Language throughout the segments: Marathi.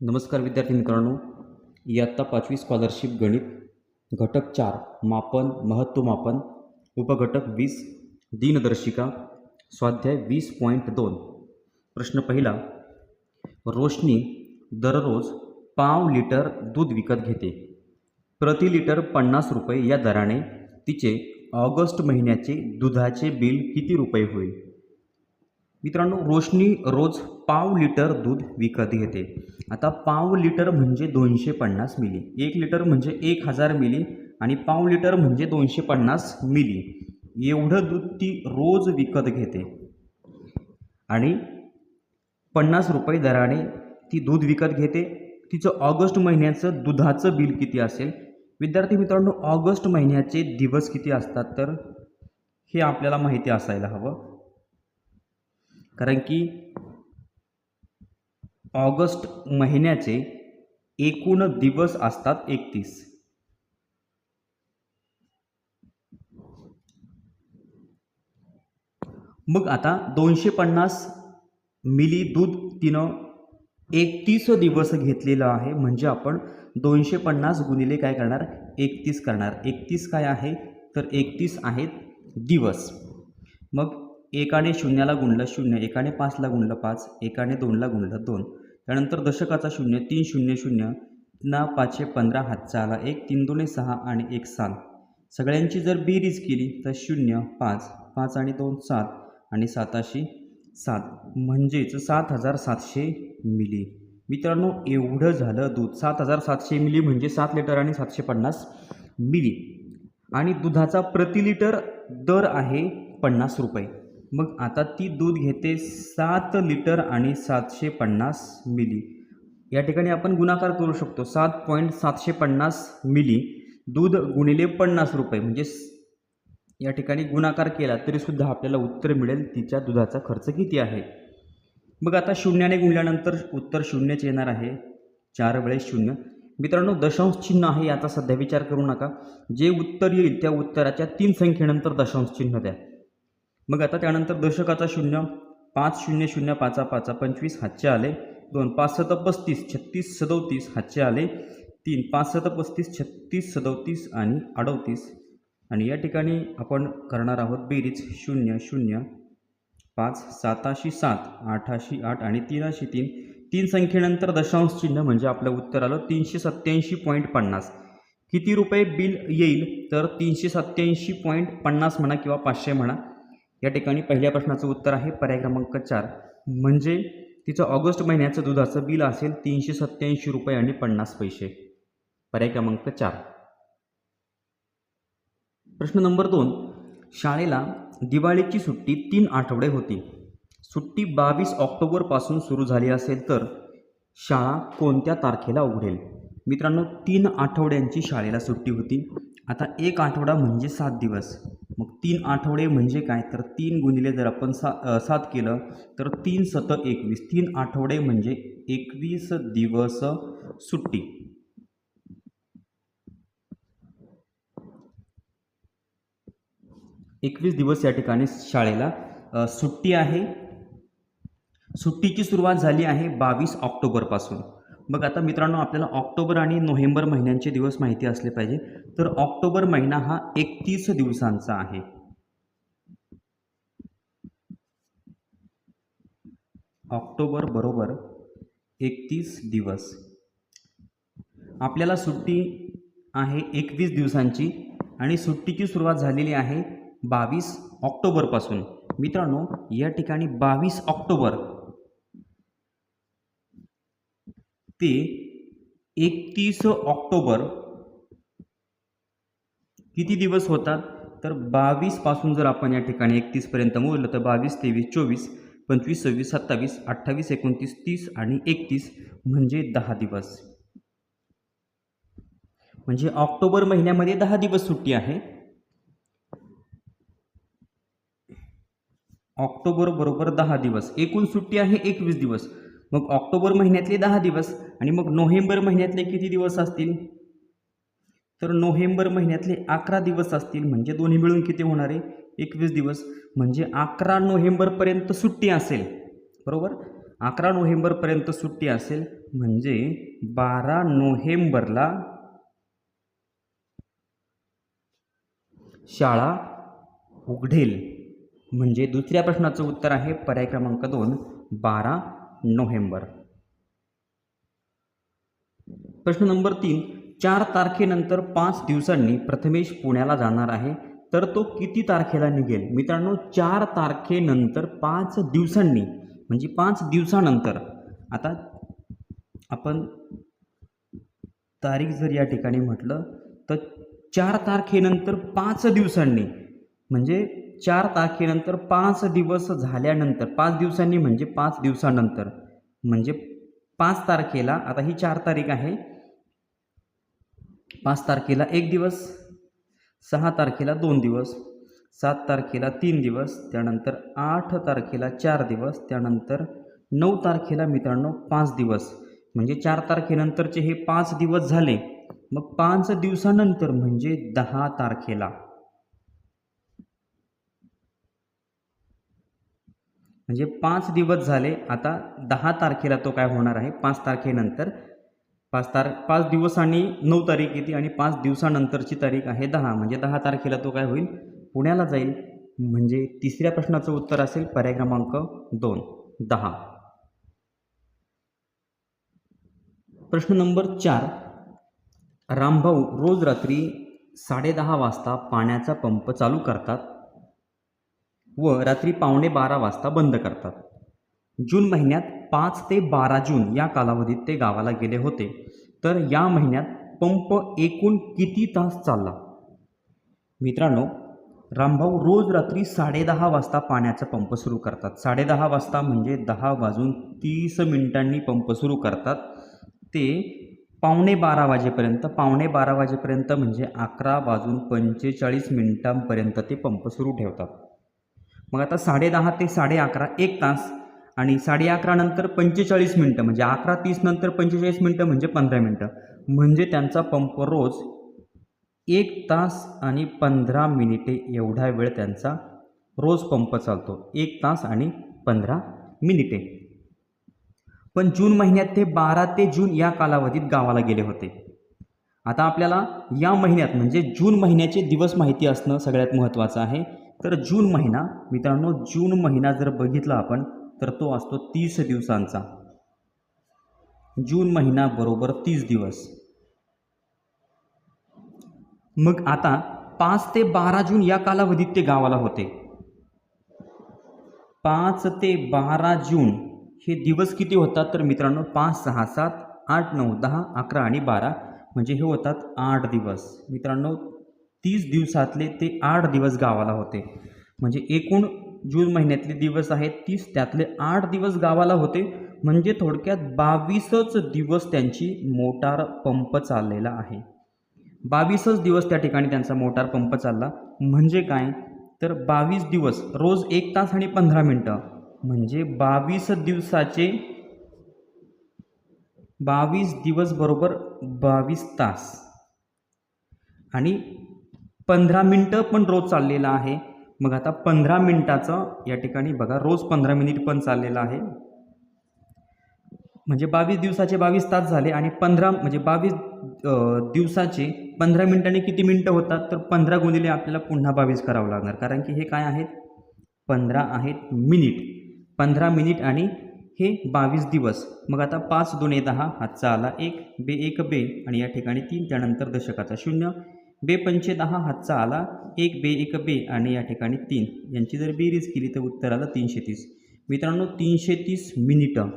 नमस्कार विद्यार्थी मित्रांनो इयत्ता पाचवी स्कॉलरशिप गणित घटक चार मापन महत्त्वमापन उपघटक वीस दिनदर्शिका स्वाध्याय वीस पॉईंट दोन. प्रश्न पहिला रोशनी दररोज पाव लिटर दूध विकत घेते. प्रति लिटर पन्नास रुपये या दराने तिचे ऑगस्ट महिन्याचे दुधाचे बिल किती रुपये होईल? मित्रांनो रोशनी रोज पाव लिटर दूध विकत घेते. आता पाव लिटर म्हणजे दोनशे पन्नास मिली. एक लिटर म्हणजे एक हजार मिली आणि पाव लिटर म्हणजे दोनशे पन्नास मिली. एवढं दूध ती रोज विकत घेते. आणि पन्नास रुपये दराने ती दूध विकत घेते. तिचं ऑगस्ट महिन्याचं दुधाचं बिल किती असेल? विद्यार्थी मित्रांनो ऑगस्ट महिन्याचे दिवस किती असतात? तर हे आपल्याला माहिती असायला हवं. कारण की ऑगस्ट महिन्याचे एकूण दिवस असतात एकतीस. मग आता दोनशे पन्नास मिली दूध तिनं एकतीस दिवस घेतलेलं आहे. म्हणजे आपण दोनशे पन्नास गुणिले काय करणार? एकतीस करणार. एकतीस काय आहे? तर एकतीस आहेत दिवस. मग एकाने शून्याला गुणलं शून्य एकाने पाचला गुणलं पाच एकाने दोनला गुणलं दोन. त्यानंतर दशकाचा शून्य तीन शून्य शून्य ना पाचशे पंधरा हातचा आला एक तीन दोन्ही सहा आणि एक सात. सगळ्यांची जर बेरीज केली तर शून्य पाच पाच आणि दोन सात आणि साताशी सात. म्हणजेच सात हजार सातशे मिली. मित्रांनो एवढं झालं दूध. सात हजार सातशे मिली म्हणजे सात लिटर आणि सातशे पन्नास मिली. आणि दुधाचा प्रति लिटर दर आहे पन्नास रुपये. मग आता ती दूध घेते सात लिटर आणि सातशे पन्नास मिली. या ठिकाणी आपण गुणाकार करू शकतो. सात पॉईंट सातशे पन्नास मिली. दूध गुणिले पन्नास रुपये. म्हणजे या ठिकाणी गुणाकार केला तरीसुद्धा आपल्याला उत्तर मिळेल तिच्या दुधाचा खर्च किती आहे. मग आता शून्याने गुणल्यानंतर उत्तर शून्यच येणार आहे. चार वेळेस शून्य. मित्रांनो दशांश चिन्ह आहे याचा सध्या विचार करू नका. जे उत्तर येईल त्या उत्तराच्या तीन संख्येनंतर दशांश चिन्ह द्या. मग आता त्यानंतर दशकाचा शून्य पाच शून्य शून्य पाचा पाचा पंचवीस हातचे आले. दोन पाच सत पस्तीस छत्तीस सदोतीस हातचे आले. तीन पाच सत पस्तीस छत्तीस सदोतीस आणि अडोतीस. आणि या ठिकाणी आपण करणार आहोत बेरीज. शून्य शून्य पाच साताशी सात आठाशी आठ आणि तीनाशी तीन. तीन संख्येनंतर दशांश चिन्ह म्हणजे आपलं उत्तर आलं तीनशे सत्त्याऐंशी पॉईंट पन्नास. किती रुपये बिल येईल? तर तीनशे सत्याऐंशी पॉईंट पन्नास म्हणा किंवा पाचशे म्हणा. या ठिकाणी पहिल्या प्रश्नाचं उत्तर आहे पर्याय क्रमांक चार. म्हणजे तिचं ऑगस्ट महिन्याचं दुधाचं बिल असेल तीनशे सत्त्याऐंशी रुपये आणि पन्नास पैसे. पर्याय क्रमांक चार. प्रश्न नंबर दोन. शाळेला दिवाळीची सुट्टी तीन आठवडे होती. सुट्टी बावीस ऑक्टोबरपासून सुरू झाली असेल तर शाळा कोणत्या तारखेला उघडेल? मित्रांनो तीन आठवड्यांची शाळेला सुट्टी होती. आता एक आठवडा म्हणजे सात दिवस. मग तीन आठवडे म्हणजे काय? तर तीन गुणिले जर आपण सा सात केलं तर तीन सत एकवीस. तीन आठवडे म्हणजे एकवीस दिवस सुट्टी. एकवीस दिवस या ठिकाणी शाळेला सुट्टी आहे. सुट्टीची सुरुवात झाली आहे बावीस ऑक्टोबरपासून. मग आता मित्रांनो आपल्याला ऑक्टोबर आणि नोव्हेंबर महिन्यांचे दिवस माहिती असले पाहिजे. तर ऑक्टोबर महिना हा एकतीस दिवसांचा आहे. ऑक्टोबर बरोबर एकतीस दिवस. आपल्याला सुट्टी आहे एकवीस दिवसांची आणि सुट्टीची सुरुवात झालेली आहे बावीस ऑक्टोबरपासून. मित्रांनो या ठिकाणी बावीस ऑक्टोबर ते एकतीस ऑक्टोबर किती दिवस होतात? तर बावीसपासून जर आपण या ठिकाणी एकतीसपर्यंत मोजलं तर बावीस तेवीस चोवीस पंचवीस सव्वीस सत्तावीस अठ्ठावीस एकोणतीस तीस आणि एकतीस म्हणजे दहा दिवस. म्हणजे ऑक्टोबर महिन्यामध्ये दहा दिवस सुट्टी आहे. ऑक्टोबर बरोबर दहा दिवस. एकूण सुट्टी आहे एकवीस दिवस. मग ऑक्टोबर महिन्यातले दहा दिवस आणि मग नोव्हेंबर महिन्यातले किती दिवस असतील? तर नोव्हेंबर महिन्यातले अकरा दिवस असतील म्हणजे दोन्ही मिळून किती होणार आहे? एकवीस दिवस. म्हणजे अकरा नोव्हेंबरपर्यंत सुट्टी असेल. बरोबर? अकरा नोव्हेंबरपर्यंत सुट्टी असेल म्हणजे बारा नोव्हेंबरला शाळा उघडेल. म्हणजे दुसऱ्या प्रश्नाचं उत्तर आहे पर्याय क्रमांक दोन बारा नोव्हेंबर. प्रश्न नंबर तीन चार तारखेनंतर पाच दिवसांनी प्रथमेश पुण्याला जाणार आहे तर तो किती तारखेला निघेल? मित्रांनो चार तारखेनंतर पाच दिवसांनी म्हणजे पाच दिवसानंतर. आता आपण तारीख जर या ठिकाणी म्हटलं तर चार तारखेनंतर पाच दिवसांनी म्हणजे चार तारखेनंतर पाच दिवस झाल्यानंतर पाच दिवसांनी म्हणजे पाच दिवसानंतर म्हणजे पाच तारखेला आता ही चार तारीख आहे पाच तारखेला एक दिवस सहा तारखेला दोन दिवस सात तारखेला तीन दिवस त्यानंतर आठ तारखेला चार दिवस त्यानंतर नऊ तारखेला मित्रांनो पाच दिवस. म्हणजे चार तारखेनंतरचे हे पाच दिवस झाले. मग पाच दिवसानंतर म्हणजे दहा तारखेला. म्हणजे पाच दिवस झाले आता दहा तारखेला तो काय होणार आहे? पाच तारखेनंतर. पाच तार पाच दिवसांनी नऊ तारीख येते आणि पाच दिवसानंतरची तारीख आहे दहा. म्हणजे दहा तारखेला तो काय होईल? पुण्याला जाईल. म्हणजे तिसऱ्या प्रश्नाचं उत्तर असेल पर्याय क्रमांक दोन दहा. प्रश्न नंबर चार. रामभाऊ रोज रात्री साडेदहा वाजता पाण्याचा पंप चालू करतात. व रात्री पावणे बारा वाजता बंद करतात. जून महिन्यात पाच ते बारा जून या कालावधीत ते गावाला गेले होते. तर या महिन्यात पंप एकूण किती तास चालला? मित्रांनो रामभाऊ रोज रात्री साडेदहा वाजता पाण्याचा पंप सुरू करतात. साडेदहा वाजता म्हणजे दहा वाजून तीस मिनिटांनी पंप सुरू करतात. ते पावणे बारा वाजेपर्यंत पावणे बारा वाजेपर्यंत म्हणजे अकरा वाजून पंचेचाळीस मिनिटांपर्यंत ते पंप सुरू ठेवतात. मग आता साडेदहा ते साडे अकरा एक तास. आणि साडे अकरा नंतर पंचेचाळीस मिनटं म्हणजे अकरा तीस नंतर पंचेचाळीस मिनटं म्हणजे पंधरा मिनटं. म्हणजे त्यांचा पंप रोज एक तास आणि पंधरा मिनिटे एवढा वेळ त्यांचा रोज पंप चालतो. एक तास आणि पंधरा मिनिटे. पण जून महिन्यात ते बारा ते जून या कालावधीत गावाला गेले होते. आता आपल्याला या महिन्यात म्हणजे जून महिन्याचे दिवस माहिती असणं सगळ्यात महत्त्वाचं आहे. तर जून महिना मित्रांनो जून महिना जर बघितला आपण तर तो असतो तीस दिवसांचा. जून महिना बरोबर तीस दिवस. मग आता पाच ते बारा जून या कालावधीत ते गावाला होते. पाच ते बारा जून हे दिवस किती होतात? तर मित्रांनो पाच सहा सात आठ नऊ दहा अकरा आणि बारा म्हणजे हे होतात आठ दिवस. मित्रांनो तीस दिवसातले ते आठ दिवस गावाला होते. म्हणजे एकूण जून महिन्यातले दिवस आहेत तीस त्यातले आठ दिवस गावाला होते. म्हणजे थोडक्यात बावीसच दिवस त्यांची मोटार पंप चाललेला आहे. बावीसच दिवस त्या ठिकाणी त्यांचा मोटार पंप चालला. म्हणजे काय? तर बावीस दिवस रोज एक तास आणि पंधरा मिनटं. म्हणजे बावीस दिवसाचे बावीस दिवस बरोबर बावीस तास. आणि पंधरा मिनटं पण रोज चाललेलं आहे. मग आता पंधरा मिनटाचं या ठिकाणी बघा रोज पंधरा मिनिट पण चाललेलं आहे. म्हणजे बावीस दिवसाचे बावीस तास झाले आणि पंधरा म्हणजे बावीस दिवसाचे पंधरा मिनिटांनी किती मिनटं होतात? तर पंधरा गुणिले आपल्याला पुन्हा बावीस करावं लागणार. कारण की हे काय आहेत? पंधरा आहेत मिनिट. पंधरा मिनिट आणि हे बावीस दिवस. मग आता पाच दोन दहा हातचा आला एक बे एक बे आणि या ठिकाणी तीन त्यानंतर दशकाचा शून्य बे पंचे दहा हातचा आला एक बे एक बे आणि या ठिकाणी तीन. यांची जर बेरीज केली तर उत्तर आलं तीनशे तीस मित्रांनो तीनशे तीस मिनिटं.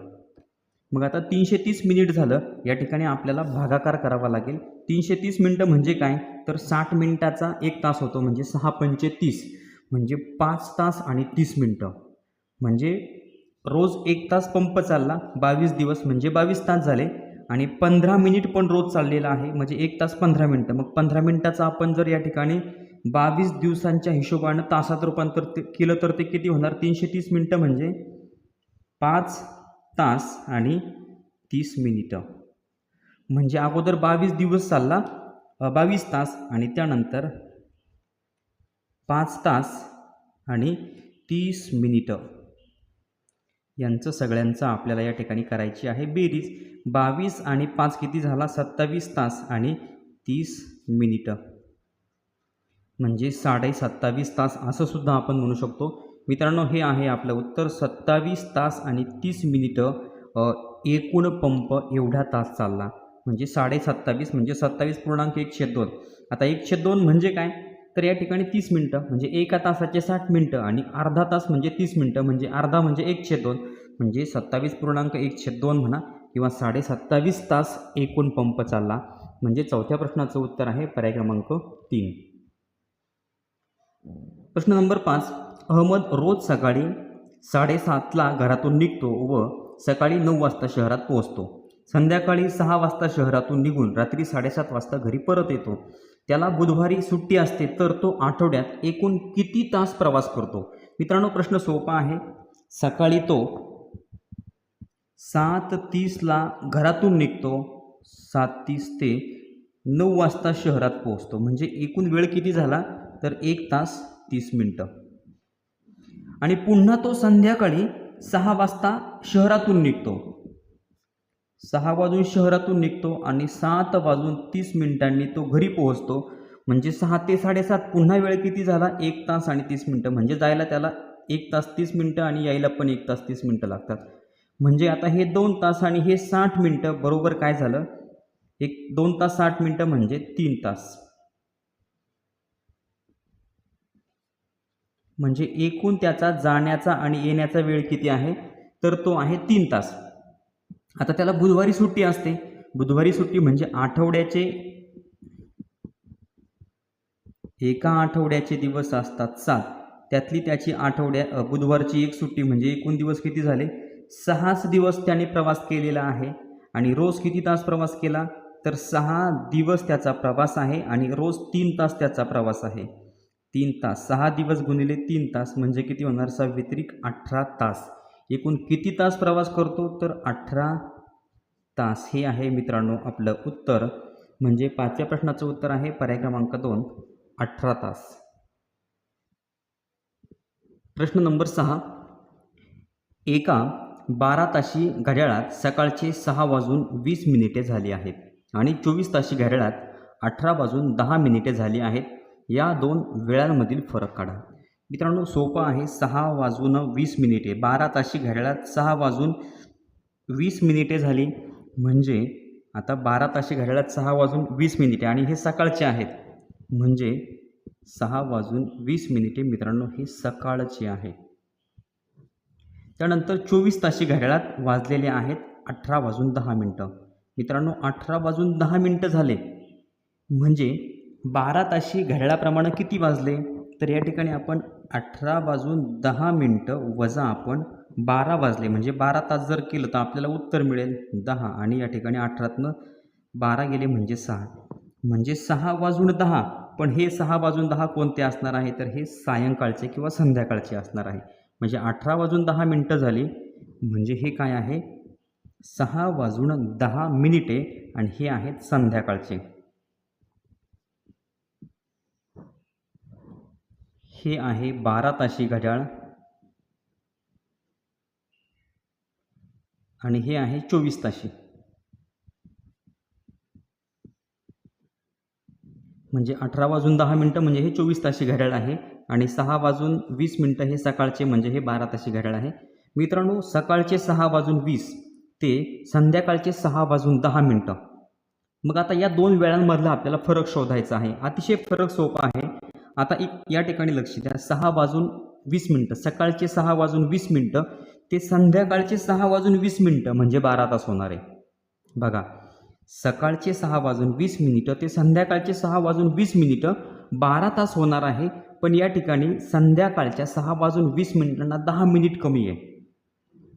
मग आता तीनशे तीस मिनिट झालं या ठिकाणी आपल्याला भागाकार करावा लागेल. तीनशे तीस मिनटं म्हणजे काय? तर साठ मिनिटाचा एक तास होतो म्हणजे सहा पंचे तीस. म्हणजे पाच तास आणि तीस मिनटं. म्हणजे रोज एक तास पंप चालला बावीस दिवस म्हणजे बावीस तास झाले. आणि पंधरा मिनिट पण रोज चाललेला आहे म्हणजे एक तास पंधरा मिनटं. मग पंधरा मिनटाचा आपण जर या ठिकाणी बावीस दिवसांच्या हिशोबानं तासात रूपांतर ते केलं तर ते किती होणार? तीनशे तीस मिनटं म्हणजे पाच तास आणि तीस मिनिटं. म्हणजे अगोदर बावीस दिवस चालला बावीस तास आणि त्यानंतर पाच तास आणि तीस मिनिटं. यांचं सगळ्यांचं आपल्याला या ठिकाणी करायची आहे बेरीज. बावीस आणि पाच किती झाला? सत्तावीस तास आणि तीस मिनिटं. म्हणजे साडे सत्तावीस तास असं सुद्धा आपण म्हणू शकतो. मित्रांनो हे आहे आपलं उत्तर. सत्तावीस तास आणि तीस मिनिटं एकूण पंप एवढा तास चालला. म्हणजे साडे सत्तावीस म्हणजे सत्तावीस पूर्णांक एकशे दोन. आता एकशे दोन म्हणजे काय? तर या ठिकाणी तीस मिनटं म्हणजे एका तासाचे साठ मिनटं आणि अर्धा तास म्हणजे तीस मिनटं म्हणजे अर्धा म्हणजे एकशे दोन. म्हणजे सत्तावीस पूर्णांक एकशे दोन म्हणा किंवा साडे सत्तावीस तास एकूण पंप चालला. म्हणजे चौथ्या प्रश्नाचं उत्तर आहे पर्याय क्रमांक तीन. प्रश्न नंबर पाच. अहमद रोज सकाळी साडेसातला घरातून निघतो व सकाळी नऊ वाजता शहरात पोहोचतो. संध्याकाळी सहा वाजता शहरातून निघून रात्री साडेसात वाजता घरी परत येतो. त्याला बुधवारी सुट्टी असते तर तो आठवड्यात एकूण किती तास प्रवास करतो? मित्रांनो प्रश्न सोपा आहे. सकाळी तो सात तीसला घरातून निघतो. सात तीस ते नऊ वाजता शहरात पोहोचतो. म्हणजे एकूण वेळ किती झाला? तर एक तास तीस मिनटं. आणि पुन्हा तो संध्याकाळी सहा वाजता शहरातून निघतो. सहा वाजून शहरातून निघतो आणि सात वाजून तीस मिनिटांनी तो घरी पोहोचतो. म्हणजे सहा ते साडेसात पुन्हा वेळ किती झाला? एक तास आणि तीस मिनटं. म्हणजे जायला त्याला एक तास तीस मिनटं आणि यायला पण एक तास तीस मिनटं लागतात. म्हणजे आता हे दोन तास आणि हे साठ मिनटं बरोबर काय झालं? एक दोन तास साठ मिनटं म्हणजे तीन तास. म्हणजे एकूण त्याचा जाण्याचा आणि येण्याचा वेळ किती आहे? तर तो आहे तीन तास. आता त्याला बुधवारी सुट्टी असते. बुधवारी सुट्टी म्हणजे आठवड्याचे एका आठवड्याचे दिवस असतात सात. त्यातली त्याची आठवड्या बुधवारची एक सुट्टी म्हणजे एकूण दिवस किती झाले? सहाच दिवस त्याने प्रवास केलेला आहे. आणि रोज किती तास प्रवास केला? तर सहा दिवस त्याचा प्रवास आहे आणि रोज तीन तास त्याचा प्रवास आहे. तीन तास सहा दिवस गुणिले तीन तास म्हणजे किती होणार? सावित्रिक अठरा तास. एकूण किती तास प्रवास करतो? तर अठरा तास. हे आहे मित्रांनो आपलं उत्तर. म्हणजे पाचव्या प्रश्नाचं उत्तर आहे पर्याय क्रमांक दोन अठरा तास. प्रश्न नंबर सहा. एका बारा ताशी घड्याळात सकाळचे सहा वाजून वीस मिनिटे झाली आहेत आणि चोवीस ताशी घड्याळात अठरा वाजून दहा मिनिटे झाली आहेत. या दोन वेळांमधील फरक काढा. मित्रांनो सोपं आहे सहा वाजून वीस मिनिटे. बारा ताशी घड्याळात सहा वाजून वीस मिनिटे झाली. म्हणजे आता बारा ताशी घड्याळात सहा वाजून वीस मिनिटे आणि हे सकाळचे आहेत. म्हणजे सहा वाजून वीस मिनिटे मित्रांनो हे सकाळचे आहे त्यानंतर चोवीस ताशी घड्याळात वाजलेले आहेत अठरा वाजून दहा मिनटं. मित्रांनो अठरा वाजून दहा मिनटं झाले. म्हणजे बारा ताशी घड्याळाप्रमाणे किती वाजले? तर या ठिकाणी आपण अठरा वाजून दहा मिनटं वजा आपण बारा वाजले. म्हणजे बारा तास जर केलं तर आपल्याला उत्तर मिळेल दहा. आणि या ठिकाणी अठरातनं बारा गेले म्हणजे सहा. म्हणजे सहा वाजून दहा. पण हे सहा वाजून दहा कोणते असणार आहे? तर हे सायंकाळचे किंवा संध्याकाळचे असणार आहे. म्हणजे अठरा वाजून दहा मिनटं झाली. म्हणजे हे काय आहे? सहा वाजून दहा मिनिटे आणि हे आहेत संध्याकाळचे. हे आहे बारा ताशी घड्याळ. आणि हे आहे चोवीस ताशी. म्हणजे अठरा वाजून दहा मिनटं म्हणजे हे चोवीस ताशी घड्याळ आहे. आणि सहा वाजून वीस मिनटं हे सकाळचे म्हणजे हे बारा ताशी घड्याळ आहे. मित्रांनो सकाळचे सहा वाजून वीस ते संध्याकाळचे सहा वाजून दहा मिनटं. मग आता या दोन वेळांमधला आपल्याला फरक शोधायचा आहे. अतिशय फरक सोपा आहे. आता एक या ठिकाणी लक्ष द्या. सहा वाजून वीस मिनटं सकाळचे सहा वाजून वीस मिनटं ते संध्याकाळचे सहा वाजून वीस मिनटं म्हणजे बारा तास होणार आहे. बघा सकाळचे सहा वाजून वीस मिनिटं ते संध्याकाळचे सहा वाजून वीस मिनिटं बारा तास होणार आहे. पण या ठिकाणी संध्याकाळच्या सहा वाजून वीस मिनिटांना दहा मिनिट कमी आहे.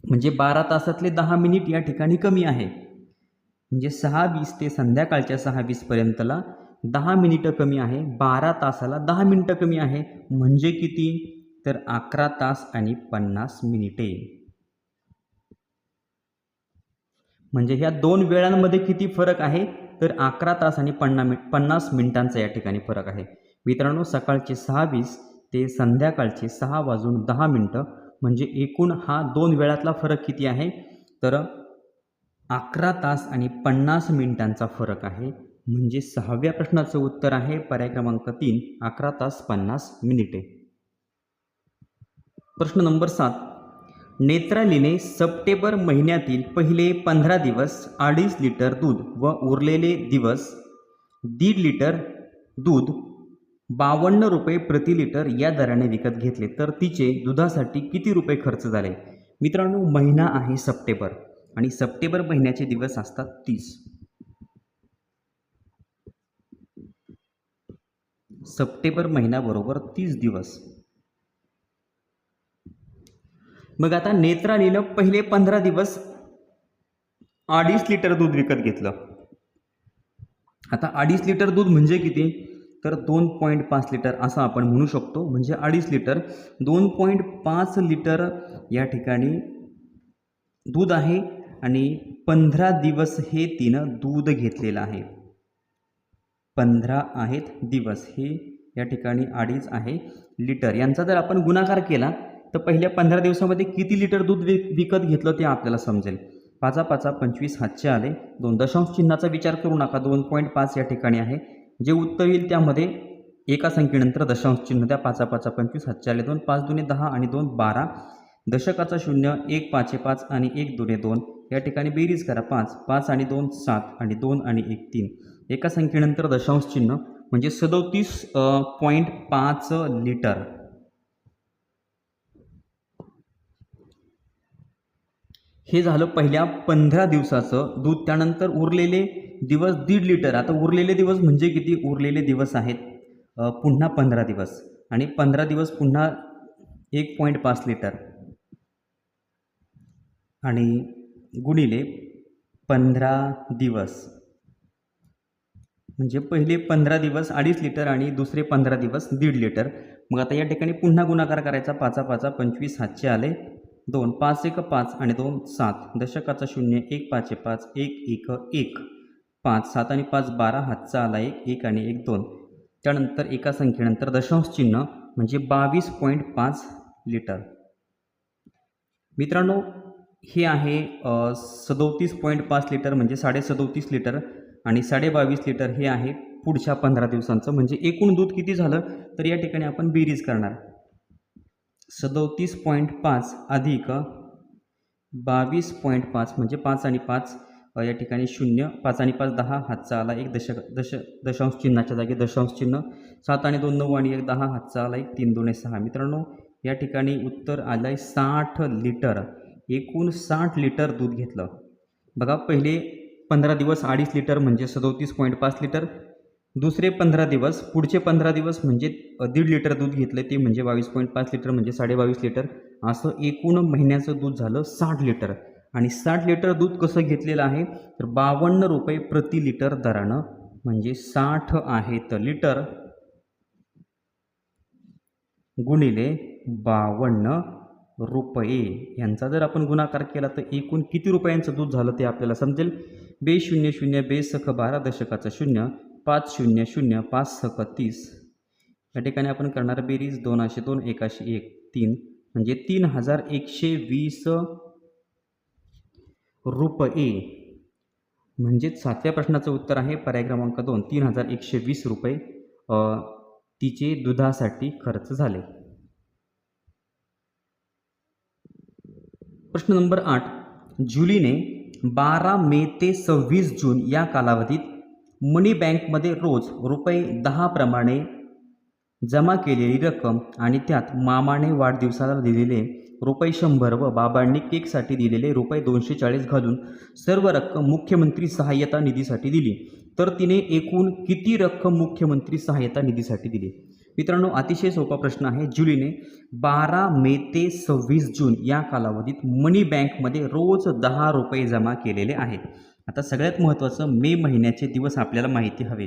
म्हणजे बारा तासातले दहा मिनिट या ठिकाणी कमी आहे. म्हणजे सहा वीस ते संध्याकाळच्या सहा वीसपर्यंतला दहा मिनिटं कमी आहे बारा तासाला दहा मिनिटं कमी आहे. म्हणजे किती? तर अकरा तास आणि पन्नास मिनिटे. म्हणजे ह्या दोन वेळांमध्ये किती फरक आहे? तर अकरा तास आणि पन्ना मिन पन्नास मिनिटांचा या ठिकाणी फरक आहे. मित्रांनो सकाळचे सहा वीस ते संध्याकाळचे सहा वाजून दहा मिनटं म्हणजे एकूण हा दोन वेळातला फरक किती आहे? तर अकरा तास आणि पन्नास मिनिटांचा फरक आहे. म्हणजे सहाव्या प्रश्नाचं उत्तर आहे पर्याय क्रमांक तीन अकरा तास पन्नास मिनिटे. प्रश्न नंबर सात. नेत्रालीने सप्टेंबर महिन्यातील पहिले पंधरा दिवस अडीच लिटर दूध व उरलेले दिवस दीड लिटर दूध बावन्न रुपये प्रति लिटर या दराने विकत घेतले तर तिचे दुधासाठी किती रुपये खर्च झाले? मित्रांनो महिना आहे सप्टेंबर आणि सप्टेंबर महिन्याचे दिवस असतात तीस. सप्टेंबर महिन्याबरोबर तीस दिवस. मग आता नेत्रालीनं पहिले पंधरा दिवस अडीच लिटर दूध विकत घेतलं. आता अडीच लिटर दूध म्हणजे किती? तर दोन पॉईंट पाच लिटर असं आपण म्हणू शकतो. म्हणजे अडीच लिटर. दोन पॉईंट पाच लिटर या ठिकाणी दूध आहे आणि पंधरा दिवस हे तिनं दूध घेतलेलं आहे. पंधरा आहेत दिवस. हे या ठिकाणी अडीच आहे लिटर. यांचा जर आपण गुणाकार केला तर पहिल्या पंधरा दिवसामध्ये किती लिटर दूध विक विकत घेतलं ते आपल्याला समजेल. पाचा पाचा पंचवीस हातचे आले. दोन दशांश चिन्हाचा विचार करू नका. दोन पॉईंट पाच या ठिकाणी आहे. जे उत्तर येईल त्यामध्ये एका संख्येनंतर दशांश चिन्ह द्या. पाचा पाचा पंचवीस हातचे दोन पाच दुने दहा आणि दोन बारा. दशकाचा शून्य एक पाचे पाच आणि एक दुने दोन. या ठिकाणी बेरीज करा. पाच पाच आणि दोन सात आणि दोन आणि एक तीन. एका संख्येनंतर दशांश चिन्ह म्हणजे सदोतीस पॉईंट पाच लिटर. हे झालं पहिल्या पंधरा दिवसाचं दूध. त्यानंतर उरलेले दिवस दीड लिटर. आता उरलेले दिवस म्हणजे किती? उरलेले दिवस आहेत पुन्हा पंधरा दिवस. आणि पंधरा दिवस पुन्हा एक पॉईंट पाच लिटर. आणि गुणिले पंधरा दिवस. म्हणजे पहिले पंधरा दिवस अडीच लिटर आणि दुसरे पंधरा दिवस दीड लिटर. मग आता या ठिकाणी पुन्हा गुणाकार करायचा. पाचा पाचा पंचवीस सातशे आले. दोन पाच एक पाच आणि दोन सात. दशकाचा शून्य एक पाचे पाच एक एक एक. पाच सात आणि पाच बारा हातचा आला एक एक आणि एक दोन. त्यानंतर एका संख्येनंतर दशांश चिन्ह म्हणजे बावीस पॉईंट पाच लिटर. मित्रांनो हे आहे सदोतीस पॉईंट पाच लिटर म्हणजे साडे सदोतीस लिटर आणि साडे बावीस लिटर हे आहे पुढच्या पंधरा दिवसांचं. म्हणजे एकूण दूध किती झालं? तर या ठिकाणी आपण बेरीज करणार. सदोतीस पॉईंट पाच अधिक बावीस पॉईंट पाच म्हणजे पाच आणि पाच या ठिकाणी शून्य पाच आणि पाच दहा हातचा आला एक दशक दश दशांश चिन्हाच्या जागी दशांश चिन्ह सात आणि दोन नऊ आणि एक दहा हातचा आला एक तीन दोन सहा. मित्रांनो या ठिकाणी उत्तर आलं आहे साठ लिटर. एकूण साठ लिटर दूध घेतलं. बघा पहिले पंधरा दिवस अडीच लिटर म्हणजे सदोतीस पॉईंट पाच लिटर. दुसरे पंधरा दिवस पुढचे पंधरा दिवस म्हणजे दीड लिटर दूध घेतलं ते म्हणजे बावीस पॉईंट पाच लिटर म्हणजे साडे बावीस लिटर. असं एकूण महिन्याचं दूध झालं साठ लिटर. आणि साठ लिटर दूध कसं घेतलेलं आहे? तर बावन्न रुपये प्रति लिटर दरानं म्हणजे साठ आहेत लिटर. गुणिले बावन्न रुपये. यांचा जर आपण गुणाकार केला तर एकूण किती रुपयांचं दूध झालं ते आपल्याला समजेल? बे शून्य शून्य बे सख बारा दशकाचं शून्य पाच शून्य शून्य पाच सख तीस. या ठिकाणी आपण करणार बेरीज दोनशे दोन एकाशे एक तीन. म्हणजे तीन हजार एकशे वीस रुपये म्हणजेच सातव्या प्रश्नाचं उत्तर आहे पर्याय क्रमांक दोन तीन हजार एकशे वीस रुपये. तिचे दुधासाठी खर्च झाले. प्रश्न नंबर आठ. जुलीने बारा मे ते सव्वीस जून या कालावधीत मनी बँकमध्ये रोज रुपये दहा प्रमाणे जमा केलेली रक्कम आणि त्यात मामाने वाढदिवसाला दिलेले रुपये शंभर व बाबांनी केकसाठी दिलेले रुपये दोनशे चाळीस घालून सर्व रक्कम मुख्यमंत्री सहाय्यता निधीसाठी दिली. तर तिने एकूण किती रक्कम मुख्यमंत्री सहाय्यता निधीसाठी दिली? मित्रांनो अतिशय सोपा प्रश्न आहे. जुलीने बारा मे ते सव्वीस जून या कालावधीत मनी बँकमध्ये रोज दहा रुपये जमा केलेले आहेत. आता सगळ्यात महत्त्वाचं मे महिन्याचे दिवस आपल्याला माहिती हवे.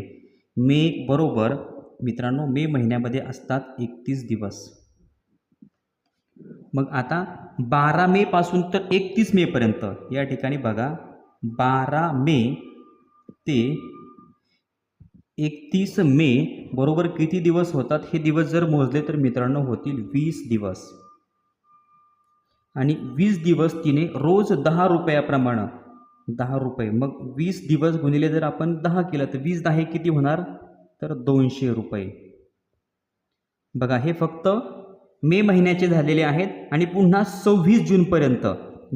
मे बरोबर मित्रांनो मे महिन्यामध्ये असतात एकतीस दिवस. मग आता बारा मे पासून तर एकतीस मेपर्यंत या ठिकाणी बघा बारा मे ते एकतीस मे बरोबर किती दिवस होतात? हे दिवस जर मोजले तर मित्रांनो होतील वीस दिवस. आणि वीस दिवस तिने रोज दहा रुपयाप्रमाणे दहा रुपये मग वीस दिवस गुणिले जर आपण दहा केलं तर वीस दहा किती होणार? तर दोनशे रुपये. बघा हे फक्त मे महिन्याचे झालेले आहेत आणि पुन्हा सव्वीस जूनपर्यंत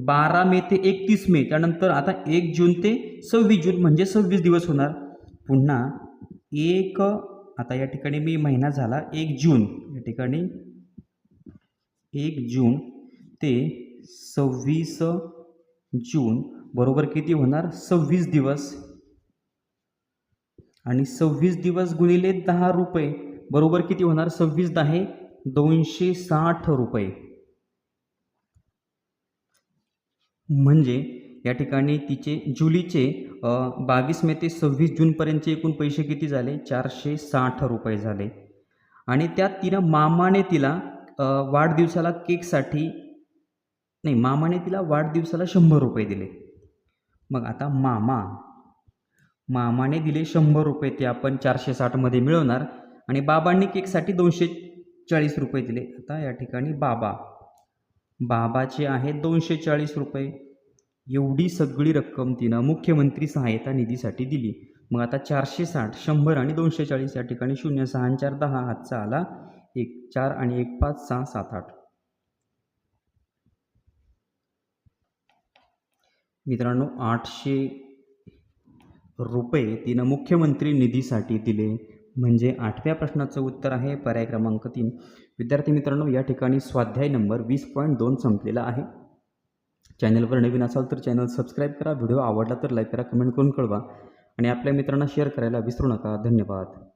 बारा मे ते एकतीस मे त्यानंतर आता एक जून ते सव्वीस जून म्हणजे सव्वीस दिवस होणार. पुन्हा एक आता या ठिकाणी मे महिना झाला एक जून. या ठिकाणी एक जून ते सव्वीस जून. बरोबर किती होणार? सव्वीस दिवस. आणि सव्वीस दिवस गुणिले दहा रुपये. बरोबर किती होणार? सव्वीस दहा दोनशे साठ रुपये. म्हणजे या ठिकाणी तिचे जुलीचे बावीस मे ते सव्वीस जूनपर्यंतचे एकूण पैसे किती झाले? चारशे साठ रुपये झाले. आणि त्यात तिनं मामाने तिला वाढदिवसाला केकसाठी नाही मामाने तिला वाढदिवसाला शंभर रुपये दिले. मग आता मामा मामाने दिले शंभर रुपये ते आपण चारशे साठमध्ये मिळवणार. आणि बाबांनी केकसाठी दोनशे चाळीस रुपये दिले. आता या ठिकाणी बाबा. बाबाचे आहेत दोनशे चाळीस रुपये. एवढी सगळी रक्कम तिनं मुख्यमंत्री सहायता निधीसाठी दिली. मग आता चारशे साठ शंभर आणि दोनशे चाळीस या ठिकाणी शून्य सहा आणि चार दहा हातचा आला. एक चार आणि एक पाच सहा सात आठ. मित्रांनो आठशे रुपये तिनं मुख्यमंत्री निधीसाठी दिले. म्हणजे आठव्या प्रश्नाचं उत्तर आहे पर्याय क्रमांक तीन. विद्यार्थी मित्रांनो या ठिकाणी स्वाध्याय नंबर वीस पॉईंट दोन संपलेला आहे. चॅनलवर नवीन असाल तर चॅनल सबस्क्राईब करा. व्हिडिओ आवडला तर लाईक करा कमेंट करून कळवा. आणि आपल्या मित्रांना शेअर करायला विसरू नका. धन्यवाद.